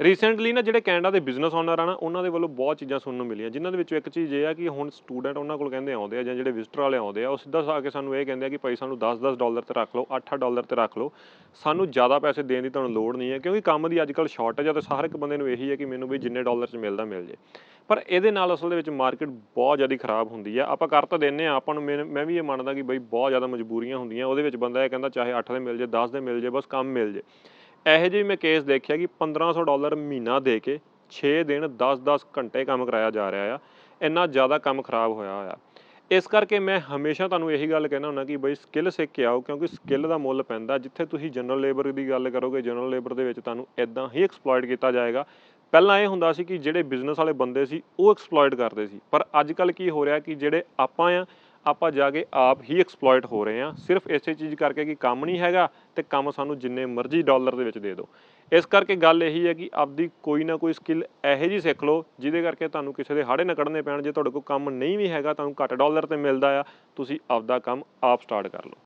Recently ਨਾ ਜਿਹੜੇ Canada ਦੇ ਬਿਜ਼ਨਸ ਓਨਰ ਆ ਨਾ, ਉਹਨਾਂ ਦੇ ਵੱਲੋਂ ਬਹੁਤ ਚੀਜ਼ਾਂ ਸੁਣਨ ਨੂੰ ਮਿਲੀਆਂ। ਜਿਨ੍ਹਾਂ ਦੇ ਵਿੱਚੋਂ ਇੱਕ ਚੀਜ਼ ਇਹ ਆ ਕਿ ਹੁਣ ਸਟੂਡੈਂਟ ਉਹਨਾਂ ਕੋਲ ਕਹਿੰਦੇ ਆਉਂਦੇ ਆ ਜਾਂ ਜਿਹੜੇ ਵਿਜ਼ਟਰ ਵਾਲੇ ਆਉਂਦੇ ਆ, ਉਹ ਸਿੱਧਾ ਆ ਕੇ ਸਾਨੂੰ ਇਹ ਕਹਿੰਦੇ ਆ ਕਿ ਭਾਈ ਸਾਨੂੰ 10-10 ਡਾਲਰ ਤੇ ਰੱਖ ਲਓ 8-8 ਡਾਲਰ ਤੇ ਰੱਖ ਲਓ। ਸਾਨੂੰ ਜ਼ਿਆਦਾ ਪੈਸੇ ਦੇਣ ਦੀ ਤੁਹਾਨੂੰ ਲੋੜ ਨਹੀਂ ਹੈ, ਕਿਉਂਕਿ ਕੰਮ ਦੀ ਅੱਜਕੱਲ ਸ਼ਾਰਟੇਜ ਆ ਤੇ ਹਰ ਇੱਕ ਬੰਦੇ ਨੂੰ ਇਹੀ ਹੈ ਕਿ ਮੈਨੂੰ ਵੀ ਜਿੰਨੇ ਡਾਲਰ 'ਚ ਮਿਲਦਾ, ਮਿਲ ਜੇ। ਪਰ ਇਹਦੇ ਨਾਲ ਅਸਲ ਦੇ ਵਿੱਚ ਮਾਰਕੀਟ ਬਹੁਤ ਜ਼ਿਆਦਾ ਖਰਾਬ ਹੁੰਦੀ ਆ। ਆਪਾਂ ਕਰ ਤਾਂ ਦਿੰਨੇ ਆ, ਆਪਾਂ ਨੂੰ ਮੈਂ ਮੈਂ ਵੀ ਇਹ ਮੰਨਦਾ ਕਿ ਬਈ ਬਹੁਤ ਜ਼ਿਆਦਾ ਮਜਬੂਰੀਆਂ ਹੁੰਦੀਆਂ। ਉਹਦੇ ਵਿੱਚ ਬੰਦਾ ਇਹ ਕਹਿੰਦਾ ਚਾਹੇ 8 ਦੇ ਮਿਲ ਜੇ 10 ਦੇ ਮਿਲ ਜੇ, ਬਸ ਕੰਮ ਮਿਲ ਜੇ। ਇਹੋ ਜਿਹੇ ਮੈਂ ਕੇਸ ਦੇਖਿਆ ਕਿ 1500 ਡਾਲਰ ਮਹੀਨਾ ਦੇ ਕੇ 6 ਦਿਨ 10-10 ਘੰਟੇ ਕੰਮ ਕਰਾਇਆ ਜਾ ਰਿਹਾ ਆ। ਇੰਨਾ ਜ਼ਿਆਦਾ ਕੰਮ ਖਰਾਬ ਹੋਇਆ ਹੋਇਆ। ਇਸ ਕਰਕੇ ਮੈਂ ਹਮੇਸ਼ਾ ਤੁਹਾਨੂੰ ਇਹੀ ਗੱਲ ਕਹਿਣਾ ਹੁੰਦਾ ਕਿ ਬਈ ਸਕਿੱਲ ਸਿੱਖ ਕੇ ਆਓ, ਕਿਉਂਕਿ ਸਕਿੱਲ ਦਾ ਮੁੱਲ ਪੈਂਦਾ। ਜਿੱਥੇ ਤੁਸੀਂ ਜਨਰਲ ਲੇਬਰ ਦੀ ਗੱਲ ਕਰੋਗੇ ਜਨਰਲ ਲੇਬਰ ਦੇ ਵਿੱਚ ਤੁਹਾਨੂੰ ਇਦਾਂ ਹੀ ਐਕਸਪਲੋਇਟ ਕੀਤਾ ਜਾਏਗਾ। ਪਹਿਲਾਂ ਇਹ ਹੁੰਦਾ ਸੀ ਕਿ ਜਿਹੜੇ ਬਿਜ਼ਨਸ ਵਾਲੇ ਬੰਦੇ ਸੀ, ਉਹ ਐਕਸਪਲੋਇਟ ਕਰਦੇ ਸੀ। ਪਰ ਅੱਜ ਕੱਲ ਕੀ ਹੋ ਰਿਹਾ ਕਿ ਜਿਹੜੇ ਆਪਾਂ ਆ ਆਪਾਂ ਜਾ ਕੇ ਆਪ ਹੀ ਐਕਸਪਲੋਇਟ ਹੋ ਰਹੇ ਆ ਸਿਰਫ ਇਸੇ ਚੀਜ਼ ਕਰਕੇ ਕਿ ਕੰਮ ਨਹੀਂ ਹੈਗਾ ਤੇ ਕੰਮ ਸਾਨੂੰ ਜਿੰਨੇ ਮਰਜ਼ੀ ਡਾਲਰ ਦੇ ਵਿੱਚ ਦੇ ਦਿਓ। ਇਸ ਕਰਕੇ ਗੱਲ ਇਹੀ ਹੈ ਕਿ ਆਪਦੀ ਕੋਈ ਨਾ ਕੋਈ ਸਕਿੱਲ ਇਹੋ ਜੀ ਸਿੱਖ ਲਓ, ਜਿਹਦੇ ਕਰਕੇ ਤੁਹਾਨੂੰ ਕਿਸੇ ਦੇ ਹਾੜੇ ਨਾ ਕੱਢਣੇ ਪੈਣ। ਜੇ ਤੁਹਾਡੇ ਕੋਲ ਕੰਮ ਨਹੀਂ ਵੀ ਹੈਗਾ, ਤੁਹਾਨੂੰ ਘੱਟ ਡਾਲਰ ਤੇ ਮਿਲਦਾ ਆ, ਤੁਸੀਂ ਆਪਦਾ ਕੰਮ ਆਪ ਸਟਾਰਟ ਕਰ ਲਓ।